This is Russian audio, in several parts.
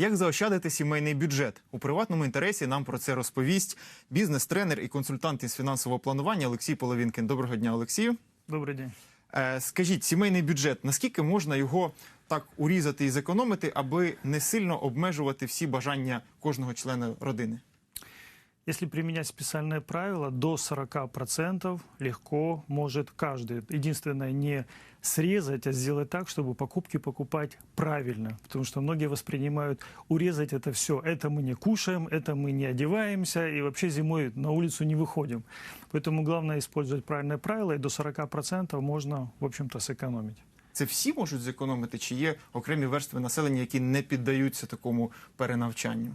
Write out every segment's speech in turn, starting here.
Як заощадити сімейний бюджет у приватному інтересі? Нам про це розповість бізнес-тренер і консультант із фінансового планування Олексій Половінкин. Доброго дня, Олексію. Добрий день. Е, Скажіть, сімейний бюджет, наскільки можна його так урізати і зекономити, аби не сильно обмежувати всі бажання кожного члена родини? Если применять специальное правило, до 40% легко может каждый. Единственное, не срезать, а сделать так, чтобы покупки покупать правильно. Потому что многие воспринимают урезать это все. Это мы не кушаем, это мы не одеваемся и вообще зимой на улицу не выходим. Поэтому главное использовать правильное правило, и до 40% можно, в общем-то, сэкономить. Це всі можуть зекономити, чи є окремі верстви населення, які не піддаються такому перенавчанню?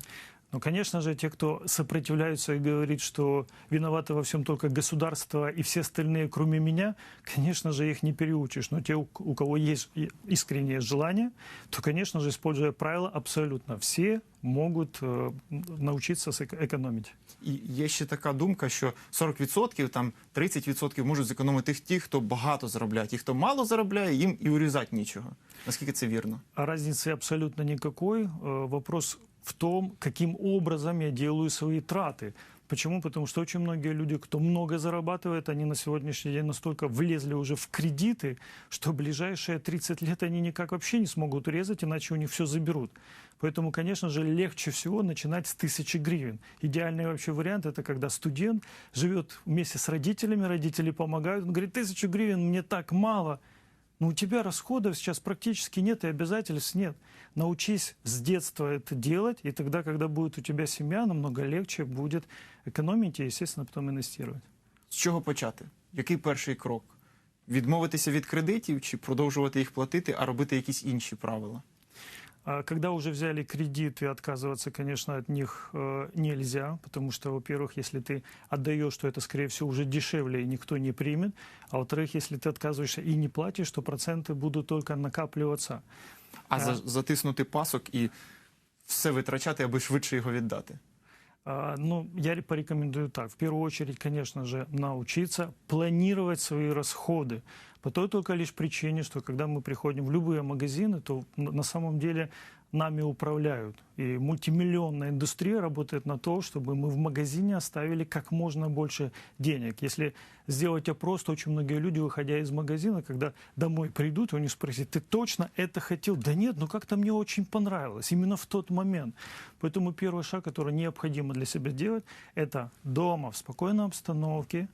Ну, конечно же, те, кто сопротивляются и говорит, что виноваты во всем только государство и все остальные, кроме меня, конечно же, их не переучишь. Но те, у у кого есть и- искреннее желание, то, конечно же, используя правила, абсолютно все могут э, научиться сэк- экономить. І є ще така думка, що 40%, там 30% можуть зекономити ті, хто багато заробляє. Ті, хто мало заробляє, їм і урізати нічого. Наскільки це вірно? А разницы абсолютно никакой. Э, Вопрос в том, каким образом я делаю свои траты. Почему? Потому что очень многие люди, кто много зарабатывает, они на сегодняшний день настолько влезли уже в кредиты, что ближайшие 30 лет они никак вообще не смогут урезать, иначе у них все заберут. Поэтому, конечно же, легче всего начинать с тысячи гривен. Идеальный вообще вариант – это когда студент живет вместе с родителями, родители помогают, он говорит, тысячу гривен мне так мало – но у тебя расходов сейчас практически нет и обязательств нет. Научись с детства это делать, и тогда, когда будет у тебя семья, намного легче будет экономить и, естественно, потом инвестировать. З чого почати? Який перший крок? Відмовитися від кредитів чи продовжувати їх платити, а робити якісь інші правила? А Когда уже взяли кредиты, отказываться, конечно, от них э, нельзя, потому что, во-первых, если ты отдаешь, то это, скорее всего, уже дешевле и никто не примет, а во-вторых, если ты отказываешься и не платишь, то проценты будут только накапливаться. А за, затиснути пасок і все витрачати, аби швидше його віддати. А, Ну, я порекомендую так. В первую очередь, конечно же, научиться планировать свои расходы. По той только лишь причине, что когда мы приходим в любые магазины, то на на самом деле нами управляют. И мультимиллионная индустрия работает на то, чтобы мы в магазине оставили как можно больше денег. Если сделать опрос, то очень многие люди, выходя из магазина, когда домой придут, у них спросят, ты точно это хотел? Да нет, ну как-то мне очень понравилось, именно в тот момент. Поэтому первый шаг, который необходимо для себя делать, это дома, в спокойной обстановке,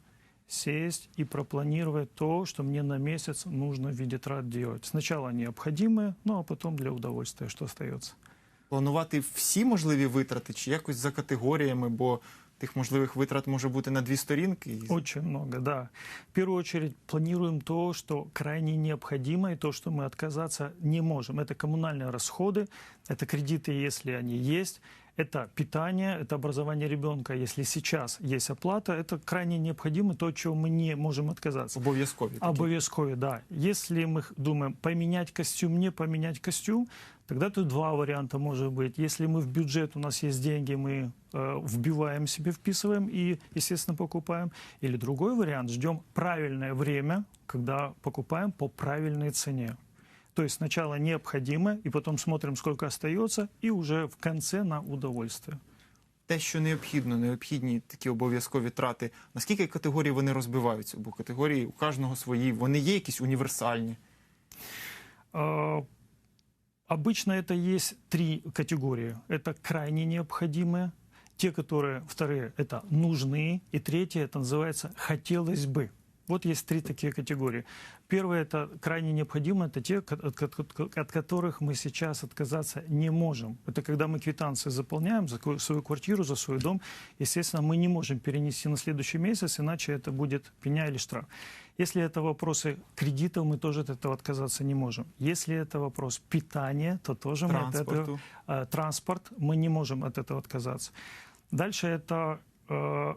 сесть и пропланировать то, что мне на месяц нужно в виде трат делать. Сначала необходимое, ну а потом для удовольствия, что остается. Планувати всі можливі витрати, чи якось за категоріями, бо тих можливих витрат може бути на дві сторінки. І... Очень много, да. В первую очередь планируем то, что крайне необходимо, и то, что мы отказаться не можем. Это коммунальные расходы, это кредиты, если они есть, это питание, это образование ребенка. Если сейчас есть оплата, это крайне необходимо, то, от чего мы не можем отказаться. Обов'язкові. такі. Обовязково, да. Если мы думаем поменять костюм, не поменять костюм, тогда тут два варианта может быть. Если мы в бюджет, у нас есть деньги, мы э, вбиваем себе, вписываем и, естественно, покупаем. Или другой вариант, ждем правильное время, когда покупаем по правильной цене. То есть сначала необходимо, и потом смотрим, сколько остается, и уже в конце на удовольствие. Те, що необхідно, необхідні такі обов'язкові трати. Наскільки категорії вони розбиваються? Бо категорії у кожного свої, вони є якісь універсальні. А, Обычно это есть три категории. Это крайне необходимые, те, которые, вторые, это нужны, и третье, это называется «хотелось бы». Вот есть три такие категории. Первое – это крайне необходимо, это те, от, ко- от которых мы сейчас отказаться не можем. Это когда мы квитанции заполняем за свою квартиру, за свой дом. Естественно, мы не можем перенести на следующий месяц, иначе это будет пеня или штраф. Если это вопросы кредитов, мы тоже от этого отказаться не можем. Если это вопрос питания, то тоже мы от этого... э, транспорт, мы не можем от этого отказаться. Дальше это э,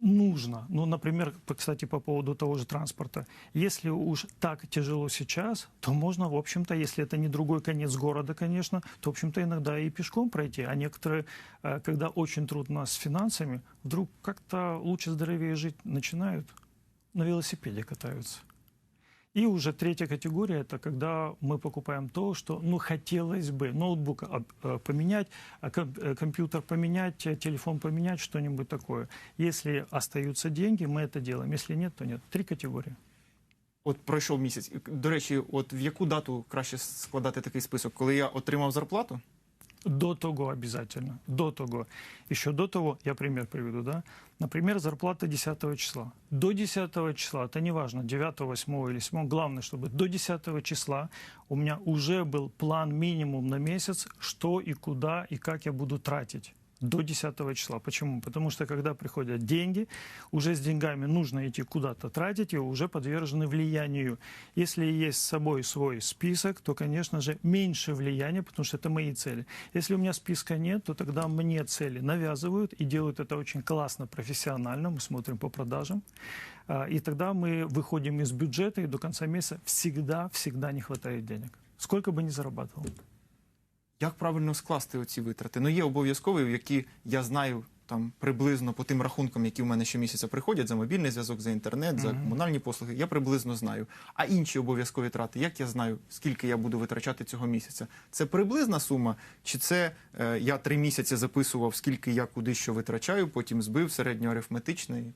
нужно. Ну, например, кстати, по поводу того же транспорта. Если уж так тяжело сейчас, то можно, в общем-то, если это не другой конец города, конечно, то, в общем-то, иногда и пешком пройти. А некоторые, э, когда очень трудно с финансами, вдруг как-то лучше, здоровее жить начинают, на велосипеде катаются. И уже третья категория – это когда мы покупаем то, что, ну, хотелось бы, ноутбук а, э, поменять, а ком- э, компьютер поменять, э, телефон поменять, что-нибудь такое. Если остаются деньги, мы это делаем. Если нет, то нет. Три категории. От пройшов місяць. І, До речі, от в яку дату краще складати такий список? Коли я отримав зарплату? До того обязательно. До того. Еще до того, я пример приведу, да? Например, зарплата 10 числа. До 10 числа, это не важно, 9, 8 или 7, главное, чтобы до 10 числа у меня уже был план минимум на месяц, что и куда и как я буду тратить. До 10 числа. Почему? Потому что когда приходят деньги, уже с деньгами нужно идти куда-то тратить, и уже подвержены влиянию. Если есть с собой свой список, то, конечно же, меньше влияния, потому что это мои цели. Если у меня списка нет, то тогда мне цели навязывают и делают это очень классно, профессионально. Мы смотрим по продажам. А, И тогда мы выходим из бюджета, и до конца месяца всегда-всегда не хватает денег. Сколько бы ни зарабатывал. Як правильно скласти оці витрати? Ну, є обов'язкові, які я знаю там приблизно по тим рахункам, які в мене щомісяця приходять за мобільний зв'язок, за інтернет, за комунальні послуги. Я приблизно знаю. А інші обов'язкові трати, як я знаю, скільки я буду витрачати цього місяця? Це приблизна сума, чи це е, я три місяці записував, скільки я куди що витрачаю, потім збив середньоарифметичний?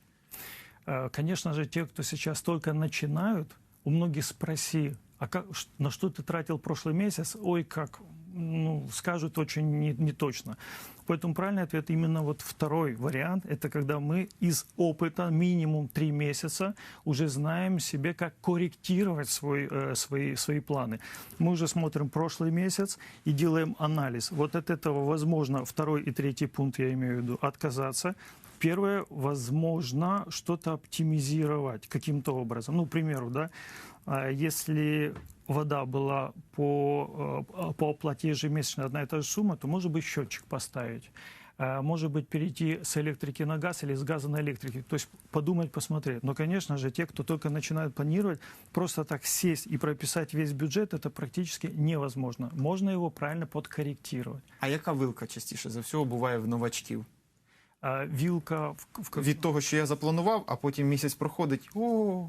Э, Конечно же, те, кто сейчас только начинают, у многих спроси, а как, ш- на что ты тратил прошлый месяц? Ой, как, Ну, скажут очень не, не точно. Поэтому правильный ответ именно вот второй вариант, это когда мы из опыта минимум три месяца уже знаем себе, как корректировать свой, э, свои, свои планы. Мы уже смотрим прошлый месяц и делаем анализ. Вот от этого, возможно, второй и третий пункт, я имею в виду, отказаться. Первое, возможно, что-то оптимизировать каким-то образом. Ну, к примеру, да, а, если вода была по, э, по оплате ежемесячно одна и та же сумма, то, может быть, счетчик поставить. А, Может быть, перейти с электрики на газ или с газа на электрики. То есть подумать, посмотреть. Но, конечно же, те, кто только начинают планировать, просто так сесть и прописать весь бюджет, это практически невозможно. Можно его правильно подкорректировать. А яка вилка частіше за всього буває в новачків? А Вилка в, в, Від того, що я запланував, а потім місяць проходить. О,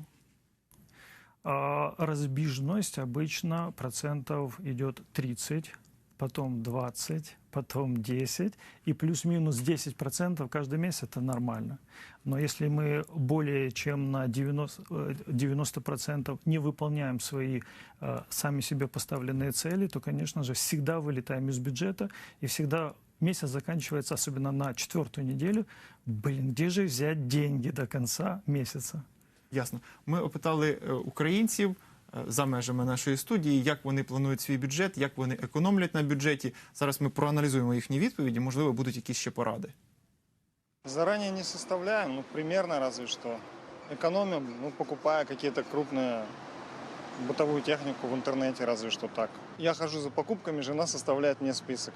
а, Разбежность обычно процентов идет 30, потом 20, потом 10, и плюс-минус 10 процентов каждый месяц это нормально. Но если мы более чем на 90, э, 90 процентов не выполняем свои э, сами себе поставленные цели, то, конечно же, всегда вылетаем из бюджета и всегда месяц заканчивается, особенно на четвертую неделю. Блин, где же взять деньги до конца месяца? Ясно. Ми опитали е, українців е, за межами нашої студії, як вони планують свій бюджет, як вони економлять на бюджеті. Зараз ми проаналізуємо їхні відповіді. Можливо, будуть якісь ще поради. Заранее не составляем, ну, примерно разве что. Экономим, ну, покупая какие-то крупные бытовую технику в интернете, разве что так. Я хожу за покупками, жена составляет мне список.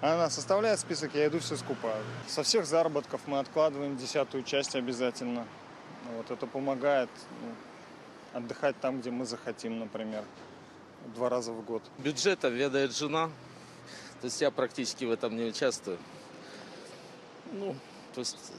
Она составляет список, я иду все скупаю. Со всех заработков мы откладываем десятую часть обязательно. Вот это помогает ну, отдыхать там, где мы захотим, например, два раза в год. Бюджетом ведает жена. То есть я практически в этом не участвую. Ну, то есть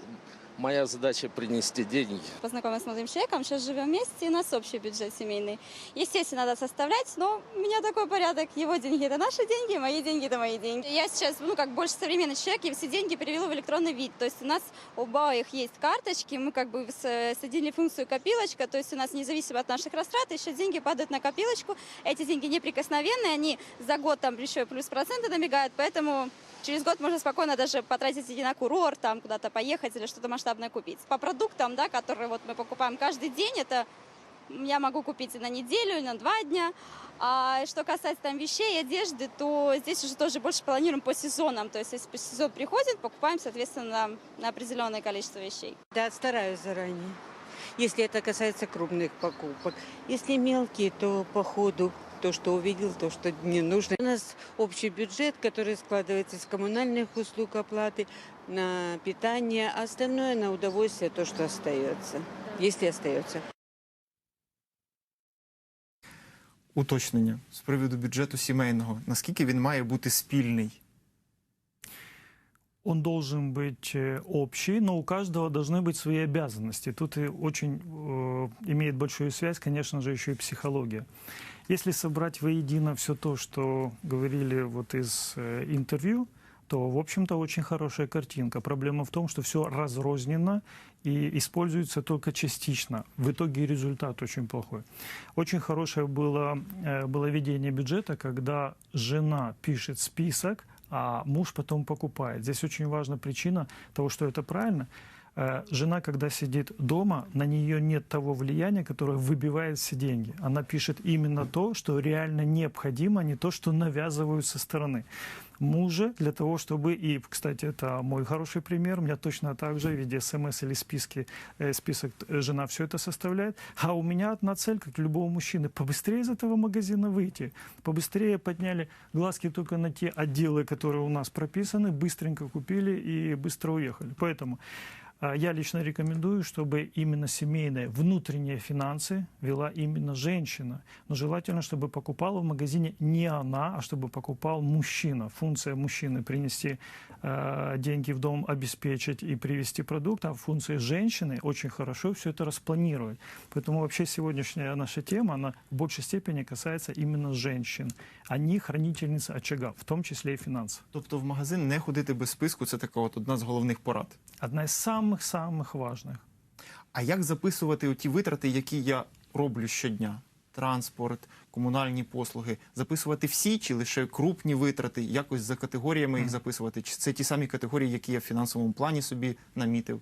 моя задача принести деньги. познакомилась с молодым человеком, сейчас живем вместе, и у нас общий бюджет семейный. Естественно, надо составлять, но у меня такой порядок. Его деньги – это наши деньги, мои деньги – это мои деньги. Я сейчас, ну, как больше современный человек, и все деньги перевела в электронный вид. То есть у нас у обоих есть карточки, мы как бы соединили функцию копилочка, то есть у нас независимо от наших растрат, еще деньги падают на копилочку. Эти деньги неприкосновенные, они за год там еще плюс проценты набегают, поэтому Через год можно спокойно даже потратить и на курорт, там куда-то поехать или что-то масштабное купить. По продуктам, да, которые вот мы покупаем каждый день, это я могу купить и на неделю, и на два дня. А что касается там вещей, одежды, то здесь уже тоже больше планируем по сезонам. То есть если сезон приходит, покупаем, соответственно, на определенное количество вещей. Да, стараюсь заранее. Если это касается крупных покупок. Если мелкие, то по ходу то, что увидел, то, что не нужно. У нас общий бюджет, который складывается из коммунальных услуг, оплаты на питание, а остальное на удовольствие, то, что остается, если остается. Уточнення з приводу бюджету сімейного. Наскільки він має бути спільний? Он должен быть э, общий, но у каждого должны быть свои обязанности. Тут и очень э, имеет большую связь, конечно же, еще и психология. Если собрать воедино все то, что говорили вот из э, интервью, то, в общем-то, очень хорошая картинка. Проблема в том, что все разрознено и используется только частично. В итоге результат очень плохой. Очень хорошее было, э, было ведение бюджета, когда жена пишет список, а муж потом покупает. Здесь очень важна причина того, что это правильно. Э, Жена, когда сидит дома, на нее нет того влияния, которое выбивает все деньги. Она пишет именно то, что реально необходимо, а не то, что навязывают со стороны. Мужа для того, чтобы, и, кстати, это мой хороший пример, у меня точно так же в виде смс или списки, э, список э, жена все это составляет, а у меня одна цель, как у любого мужчины, побыстрее из этого магазина выйти, побыстрее подняли глазки только на те отделы, которые у нас прописаны, быстренько купили и быстро уехали. Поэтому я лично рекомендую, чтобы именно семейные внутренние финансы вела именно женщина. Но желательно, чтобы покупала в магазине не она, а чтобы покупал мужчина. Функция мужчины принести э, деньги в дом, обеспечить и привезти продукт, а функция женщины очень хорошо все это распланировать. Поэтому вообще сегодняшняя наша тема, она в большей степени касается именно женщин. Они хранительницы очага, в том числе и финансов. Тобто в магазин не ходити без списку це така от одна з головних порад. Одна из самых-самых важных. А як записувати оті витрати, які я роблю щодня? Транспорт, комунальні послуги, записувати всі чи лише крупні витрати, якось за категоріями їх записувати? Чи це ті самі категорії, які я в фінансовому плані собі намітив?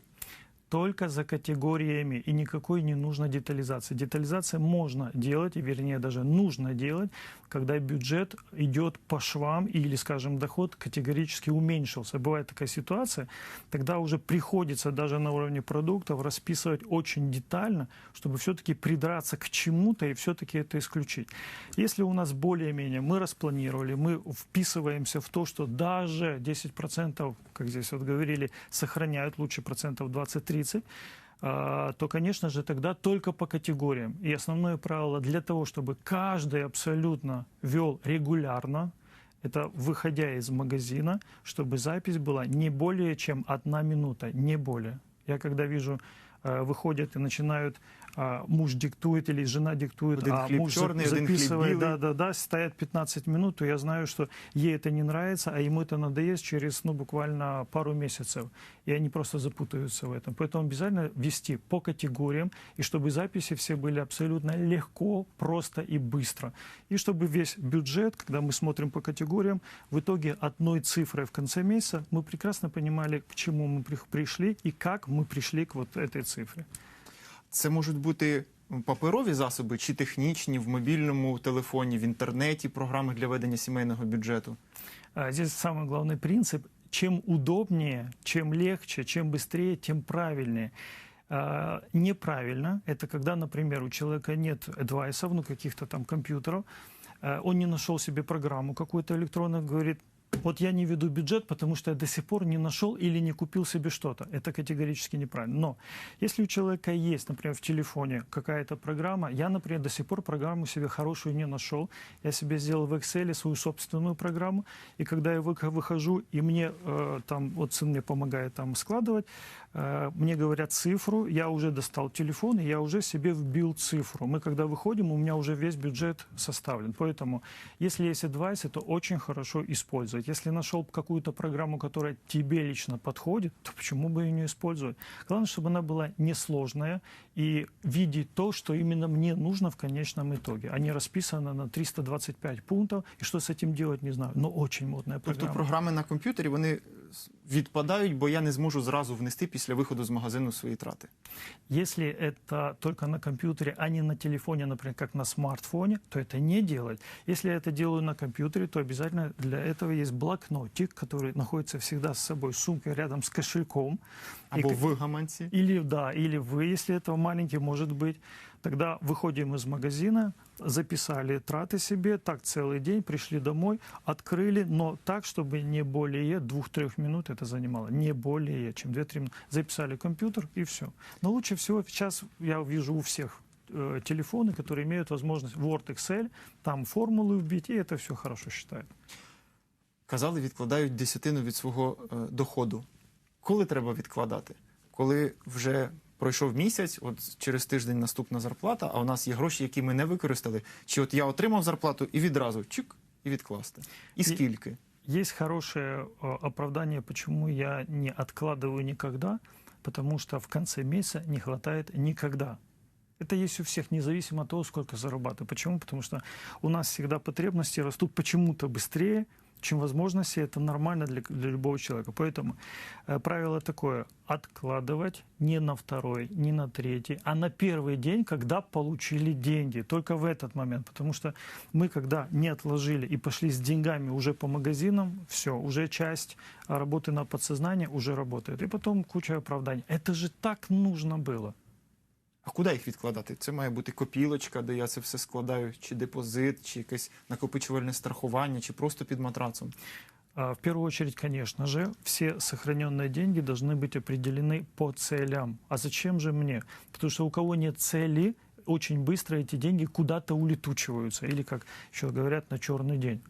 только за категориями и никакой не нужно детализации. Детализация можно делать, и вернее даже нужно делать, когда бюджет идет по швам или, скажем, доход категорически уменьшился. Бывает такая ситуация, тогда уже приходится даже на уровне продуктов расписывать очень детально, чтобы все-таки придраться к чему-то и все-таки это исключить. Если у нас более-менее мы распланировали, мы вписываемся в то, что даже 10%, как здесь вот говорили, сохраняют лучше процентов 20-30, а, то, конечно же, тогда только по категориям. И основное правило для того, чтобы каждый абсолютно вел регулярно, это выходя из магазина, чтобы запись была не более чем одна минута, не более. Я когда вижу, э, выходят и начинают а, муж диктует или жена диктует, Один а хлеб муж черный, один хлеб записывает, белый. да, да, да, стоят 15 минут, то я знаю, что ей это не нравится, а ему это надоест через, ну, буквально пару месяцев. И они просто запутаются в этом. Поэтому обязательно вести по категориям, и чтобы записи все были абсолютно легко, просто и быстро. И чтобы весь бюджет, когда мы смотрим по категориям, в итоге одной цифрой в конце месяца мы прекрасно понимали, к чему мы при- пришли и как мы пришли к вот этой цифре. Це можуть бути паперові засоби чи технічні в мобільному телефоні, в інтернеті, програми для ведення сімейного бюджету. А Здесь самый главный принцип. Чем удобнее, чем легче, чем быстрее, тем правильнее. А, Неправильно – это когда, например, у человека нет девайсов, ну, каких-то там компьютеров, а, он не нашел себе программу какую-то электронную, говорит, вот я не веду бюджет, потому что я до сих пор не нашел или не купил себе что-то. Это категорически неправильно. Но если у человека есть, например, в телефоне какая-то программа, я, например, до сих пор программу себе хорошую не нашел, я себе сделал в Excel свою собственную программу, и когда я вы- выхожу, и мне э, там, вот сын мне помогает там складывать, мне говорят цифру, я уже достал телефон, и я уже себе вбил цифру. Мы когда выходим, у меня уже весь бюджет составлен. Поэтому, если есть адвайсы, то очень хорошо использовать. Если нашел какую-то программу, которая тебе лично подходит, то почему бы ее не использовать? Главное, чтобы она была несложная и видеть то, что именно мне нужно в конечном итоге, а не расписано на 325 пунктов, и что с этим делать, не знаю. Но очень модная Тобто программа. програми на комп'ютері вони відпадають, бо я не зможу зразу внести після виходу з магазину свої трати. Если это только на компьютере, а не на телефоне, например, как на смартфоне, то это не делать. Если я это делаю на компьютере, то обязательно для этого есть блокнотик, который находится всегда с собой, сумкой рядом с кошельком. И Або к- в гаманці. Или, да, или вы, если этого маленький, может быть. Тогда выходим из магазина, записали траты себе, так целый день, пришли домой, открыли, но так, чтобы не более двух-трех минут это занимало. Не более, чем 2-3 минуты. Записали компьютер и все. Но лучше всего сейчас я вижу у всех э, телефоны, которые имеют возможность Word, Excel, там формулы вбить, и это все хорошо считает. казали, відкладають десятину від свого е, доходу. Коли треба відкладати? Коли вже пройшов місяць, от через тиждень наступна зарплата, а у нас є гроші, які ми не використали. Чи от я отримав зарплату і відразу чик і відкласти? І скільки? Есть хорошее э, оправдание, почему я не откладываю никогда, потому что в конце месяца не хватает никогда. Это есть у всех, независимо от того, сколько зарабатываю. Почему? Потому что у нас всегда потребности растут почему-то быстрее, чем возможности. Это нормально для, для любого человека. Поэтому э, правило такое – откладывать не на второй, не на третий, а на первый день, когда получили деньги. Только в этот момент. Потому что мы, когда не отложили и пошли с деньгами уже по магазинам, все, уже часть работы на подсознание уже работает. И потом куча оправданий. Это же так нужно было. А куди їх відкладати? Це має бути копілочка, де я це все складаю, чи депозит, чи якесь накопичувальне страхування, чи просто під матрацом. А, В первую очередь, конечно же, все сохраненные деньги должны быть определены по целям. А зачем же мне? Потому что у кого нет цели, очень быстро эти деньги куда-то улетучиваются. Или, как еще говорят, на черный день.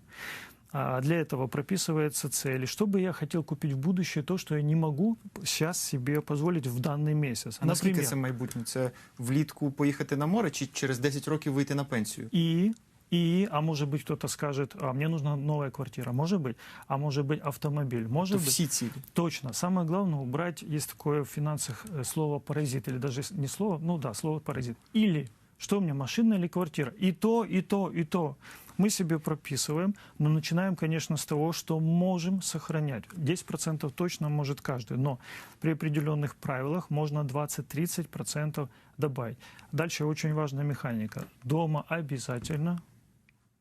А для этого прописывается цель. Что бы я хотел купить в будущее, то, что я не могу сейчас себе позволить в данный месяц. А наскільки це майбутнє? Це влітку поїхати на море, чи через 10 років вийти на пенсію? И, и, а может быть, кто-то скажет, а мне нужна новая квартира, может быть, а может быть, автомобиль, может То быть. всі цілі. Точно. Самое главное убрать, есть такое в финансах э, слово паразит, или даже не слово, ну да, слово паразит. Или что мне, машина или квартира? И то, и то, и то. Мы себе прописываем, но начинаем, конечно, с того, что можем сохранять. 10% точно может каждый, но при определенных правилах можно 20-30% добавить. Дальше очень важная механика. Дома обязательно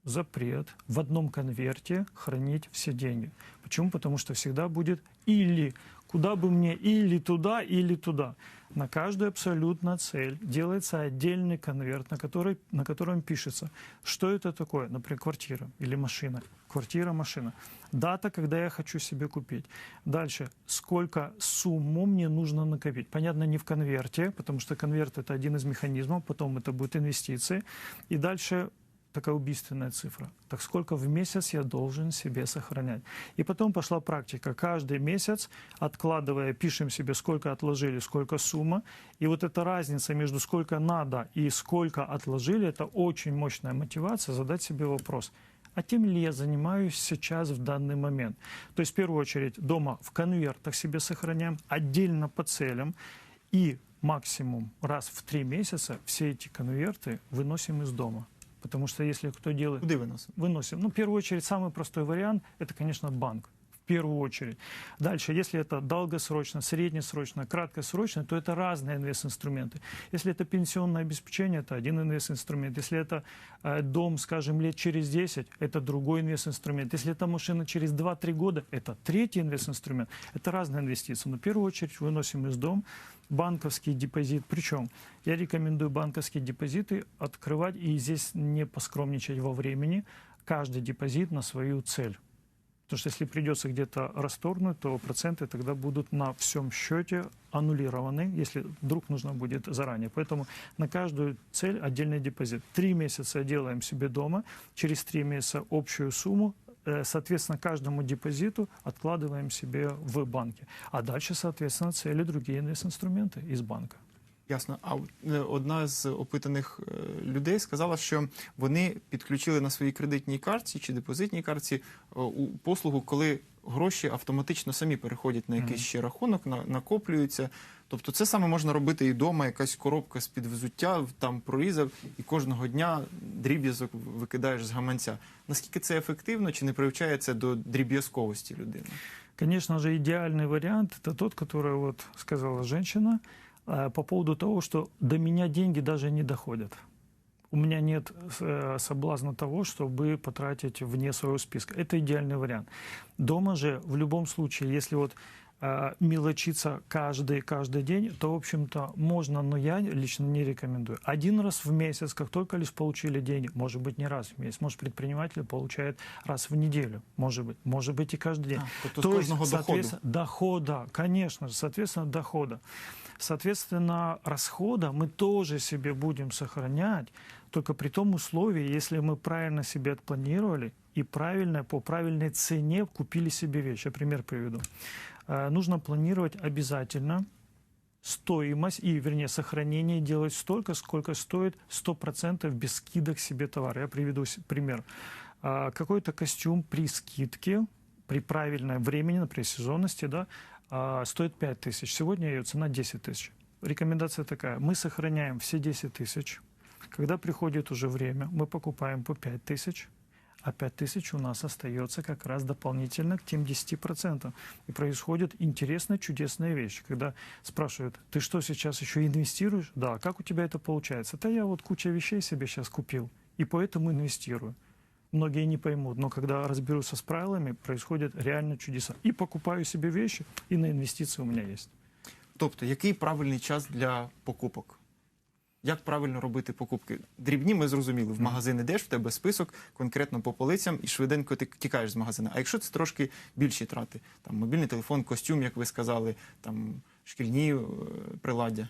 запрет в одном конверте хранить все деньги. Почему? Потому что всегда будет или куда бы мне или туда, или туда. На каждую абсолютно цель делается отдельный конверт, на, который, на котором пишется, что это такое, например, квартира или машина. Квартира, машина. Дата, когда я хочу себе купить. Дальше, сколько сумму мне нужно накопить. Понятно, не в конверте, потому что конверт это один из механизмов, потом это будут инвестиции. И дальше такая убийственная цифра. Так сколько в месяц я должен себе сохранять? И потом пошла практика. Каждый месяц, откладывая, пишем себе, сколько отложили, сколько сумма. И вот эта разница между сколько надо и сколько отложили, это очень мощная мотивация задать себе вопрос. А тем ли я занимаюсь сейчас в данный момент? То есть, в первую очередь, дома в конвертах себе сохраняем, отдельно по целям. И максимум раз в три месяца все эти конверты выносим из дома. Потому что если кто делает... Куди виносимо? Выносим. Ну, в первую очередь, самый простой вариант – это, конечно, банк. Первую очередь. Дальше, если это долгосрочно, среднесрочно, краткосрочно, то это разные инвест-инструменты. Если это пенсионное обеспечение, это один инвест-инструмент. Если это э, дом, скажем, лет через 10, это другой инвест-инструмент. Если это машина через 2-3 года, это третий инвест-инструмент. Это разные инвестиции. Но в первую очередь выносим из дома банковский депозит. Причем я рекомендую банковские депозиты открывать и здесь не поскромничать во времени. Каждый депозит на свою цель. Потому что если придется где-то расторгнуть, то проценты тогда будут на всем счете аннулированы, если вдруг нужно будет заранее. Поэтому на каждую цель отдельный депозит. Три месяца делаем себе дома, через три месяца общую сумму, э, соответственно, каждому депозиту откладываем себе в банке. А дальше, соответственно, цели другие инвест-инструменты из банка. Ясно. А е, одна з опитаних е, людей сказала, що вони підключили на своїй кредитній картці чи депозитній картці е, у послугу, коли гроші автоматично самі переходять на якийсь ще рахунок, на, накоплюються. Тобто це саме можна робити і вдома, якась коробка з-під взуття, там прорізав, і кожного дня дріб'язок викидаєш з гаманця. Наскільки це ефективно, чи не привчає це до дріб'язковості людини? Конечно же, идеальный вариант – это тот, который вот сказала женщина э, по поводу того, что до меня деньги даже не доходят. У меня нет э, соблазна того, чтобы потратить вне своего списка. Это идеальный вариант. Дома же, в любом случае, если вот э, мелочиться каждый, каждый день, то, в общем-то, можно, но я лично не рекомендую. Один раз в месяц, как только лишь получили деньги, может быть, не раз в месяц, может, предприниматель получает раз в неделю, может быть, может быть, и каждый день. А, тобто з кожного доходу. соответственно, дохода, конечно же, соответственно, дохода. Соответственно, расхода мы тоже себе будем сохранять, только при том условии, если мы правильно себе отпланировали и правильно, по правильной цене купили себе вещь. Я пример приведу. Э, Нужно планировать обязательно стоимость и, вернее, сохранение делать столько, сколько стоит 100% без скидок себе товар. Я приведу пример. А, Какой-то костюм при скидке, при правильном времени, например, сезонности, да, а, стоит 5 тысяч. Сегодня ее цена 10 тысяч. Рекомендация такая. Мы сохраняем все 10 тысяч. Когда приходит уже время, мы покупаем по 5 тысяч, а 5 тысяч у нас остается как раз дополнительно к тем 10%. И происходит интересная, чудесная вещь, когда спрашивают, ты что сейчас еще инвестируешь? Да, как у тебя это получается? Да я вот куча вещей себе сейчас купил, и поэтому инвестирую. Многие не поймут, но когда разберутся с правилами, происходят реально чудеса. И покупаю себе вещи, и на инвестиции у меня есть. Тобто, який правильний час для покупок? Як правильно робити покупки? Дрібні ми зрозуміли. В магазин ідеш, в тебе список конкретно по полицям, і швиденько ти тікаєш з магазину. А якщо це трошки більші трати, там мобільний телефон, костюм, як ви сказали, там шкільні е, приладдя.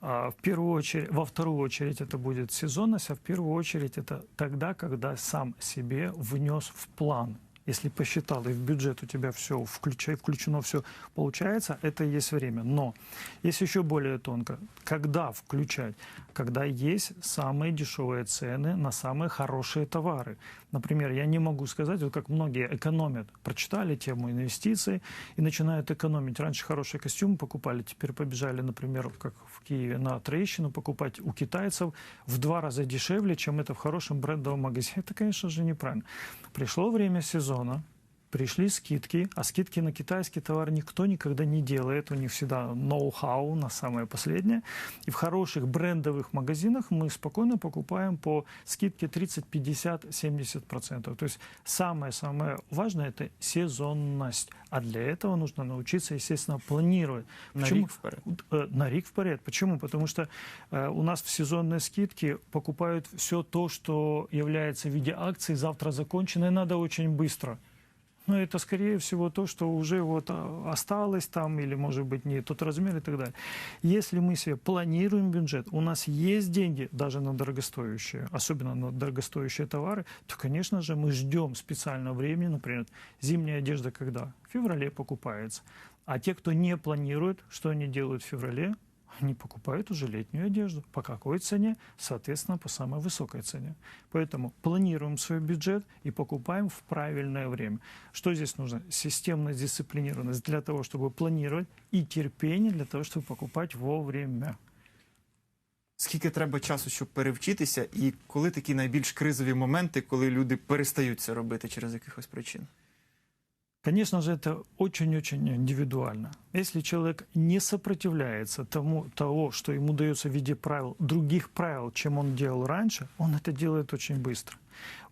В первую очередь, во вторую очередь это будет сезонность, а в первую очередь это тогда, когда сам себе внес в план. Если посчитал и в бюджет у тебя все включай, включено, все получается, это и есть время. Но есть еще более тонко. Когда включать? Когда есть самые дешевые цены на самые хорошие товары. Например, я не могу сказать, вот как многие экономят. Прочитали тему инвестиций и начинают экономить. Раньше хорошие костюмы покупали, теперь побежали, например, как в Киеве, на Троещину покупать у китайцев в два раза дешевле, чем это в хорошем брендовом магазине. Это, конечно же, неправильно. Пришло время сезона, ona. Пришли скидки, а скидки на китайский товар никто никогда не делает. У них всегда ноу-хау на самое последнее. И в хороших брендовых магазинах мы спокойно покупаем по скидке 30, 50, 70 процентов. То есть самое-самое важное – это сезонность. А для этого нужно научиться, естественно, планировать. На рік вперед. Э, на рик вперед. Почему? Потому что э, у нас в сезонные скидки покупают все то, что является в виде акций, завтра закончено, и надо очень быстро. Но это, скорее всего, то, что уже вот а, осталось там, или, может быть, не тот размер и так далее. Если мы себе планируем бюджет, у нас есть деньги даже на дорогостоящие, особенно на дорогостоящие товары, то, конечно же, мы ждем специального времени, например, зимняя одежда когда? В феврале покупается. А те, кто не планирует, что они делают в феврале, они покупают уже летнюю одежду. По какой цене? Соответственно, по самой высокой цене. Поэтому планируем свой бюджет и покупаем в правильное время. Что здесь нужно? Системная дисциплинированность для того, чтобы планировать, и терпение для того, чтобы покупать вовремя. Скільки треба часу, щоб перевчитися, і коли такі найбільш кризові моменти, коли люди перестають це робити через якихось причин? Конечно же, это очень-очень индивидуально. Если человек не сопротивляется тому, того, что ему дается в виде правил, других правил, чем он делал раньше, он это делает очень быстро.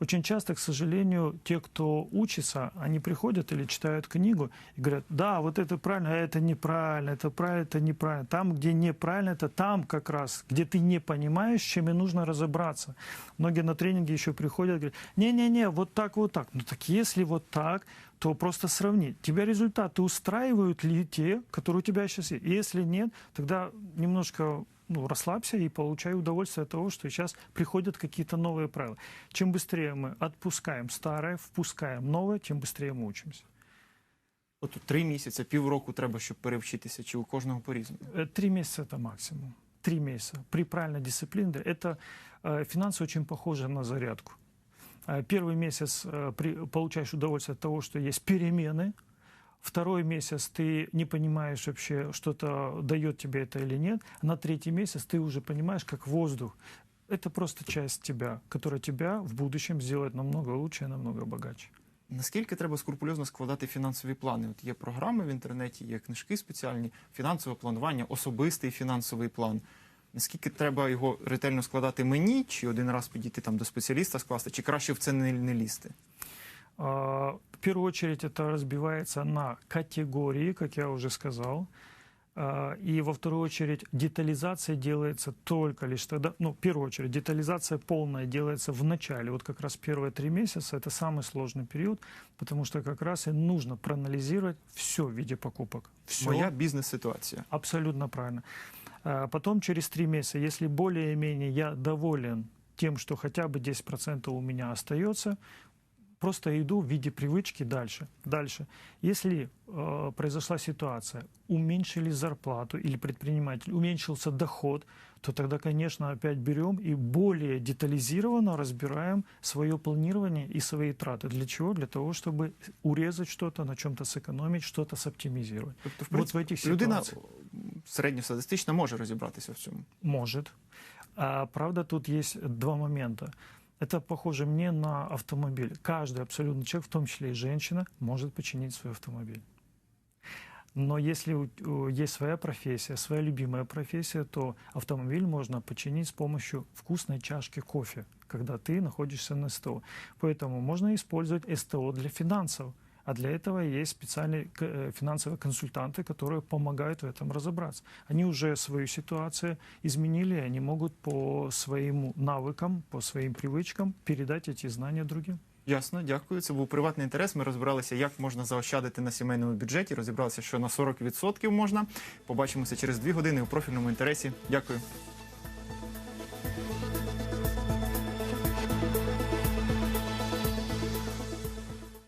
Очень часто, к сожалению, те, кто учится, они приходят или читают книгу и говорят, да, вот это правильно, а это неправильно, это правильно, это неправильно. Там, где неправильно, это там как раз, где ты не понимаешь, чем и нужно разобраться. Многие на тренинге еще приходят и говорят, не-не-не, вот так, вот так. Ну так если вот так, то просто сравни. Тебя результаты устраивают ли те, которые у тебя сейчас есть? И если нет, тогда немножко ну, расслабься и получай удовольствие от того, что сейчас приходят какие-то новые правила. Чем быстрее мы отпускаем старое, впускаем новое, тем быстрее мы учимся. От три місяці, півроку треба, щоб перевчитися, чи у кожного по-різному? Э, Три месяца это максимум. Три месяца. При правильной дисциплине это э, финансы очень похожи на зарядку. Э, Первый месяц э, при- получаешь удовольствие от того, что есть перемены. Второй месяц ты не понимаешь вообще, что-то дает тебе это или нет. На третий месяц ты уже понимаешь, как воздух. Это просто часть тебя, которая тебя в будущем сделает намного лучше и намного богаче. Наскільки треба скрупульозно складати фінансові плани? От є програми в інтернеті, є книжки спеціальні, фінансове планування, особистий фінансовий план. Наскільки треба його ретельно складати мені, чи один раз підійти там до спеціаліста скласти, чи краще в це не, не лізти? А, В первую очередь это разбивается на категории, как я уже сказал. А, И во вторую очередь детализация делается только лишь тогда, ну, в первую очередь детализация полная делается в начале. Вот как раз первые три месяца это самый сложный период, потому что как раз и нужно проанализировать все в виде покупок. Все. Моя бізнес-ситуація. Абсолютно правильно. А Потом через три месяца, если более-менее я доволен тем, что хотя бы 10% у меня остается, просто иду в виде привычки дальше. Дальше. Если э, произошла ситуация, уменьшили зарплату или предприниматель, уменьшился доход, то тогда, конечно, опять берем и более детализированно разбираем свое планирование и свои траты. Для чего? Для того, чтобы урезать что-то, на чем-то сэкономить, что-то соптимизировать. Тобто, в Вот в принципі, этих людина ситуациях. м, середньостатистична може розібратися в цьому. Может. А, правда, тут есть два момента. Это похоже мне на автомобиль. Каждый абсолютно человек, в том числе и женщина, может починить свой автомобиль. Но если есть своя профессия, своя любимая профессия, то автомобиль можно починить с помощью вкусной чашки кофе, когда ты находишься на СТО. Поэтому можно использовать СТО для финансов. А для этого есть специальные к- э, финансовые консультанты, которые помогают в этом разобраться. Они уже свою ситуацию изменили, и они могут по своим навыкам, по своим привычкам передать эти знания другим. Ясно, дякую. Це був приватний інтерес. Ми розбиралися, як можна заощадити на сімейному бюджеті. Розібралися, що на 40% можна. Побачимося через дві години у профільному інтересі. Дякую.